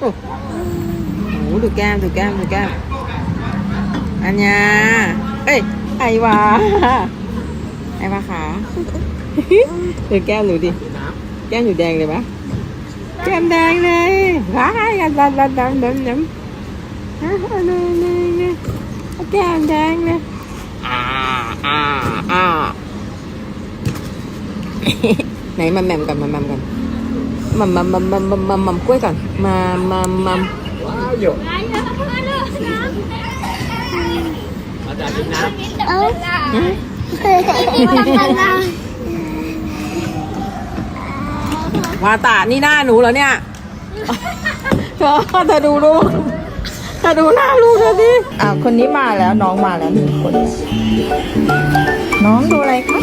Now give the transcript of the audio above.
โอ้โหดูแก้มดูแก้มดูแก้มอัญญาเอ้ยไอวาไอวาขาดูแก้มหนูดิแก้มหนูแดงเลยปะแก้มแดงเลยว้ายอันดำดำดำดำดำอ่านี่นี่นี่แก้มแดงเลยอ่าอ่าอ่าไหนมาแหมมกันมาแหมมกัน มัมมัมมัมมัมมัมมัมมัมกล้วยก่อนมามัมมัมว้าวหยกไอ้เนอะเพื่อนเนอะน้ำอาจารย์กินน้เออวาตานี่หน้าหนูเหรอเนี่ยเธอเธอดูลูกเธอดูหน้าลูกเธอดิอ่าคนนี้มาแล้วน้องมาแล้วหนึ่งคน น้องดูอะไรคะ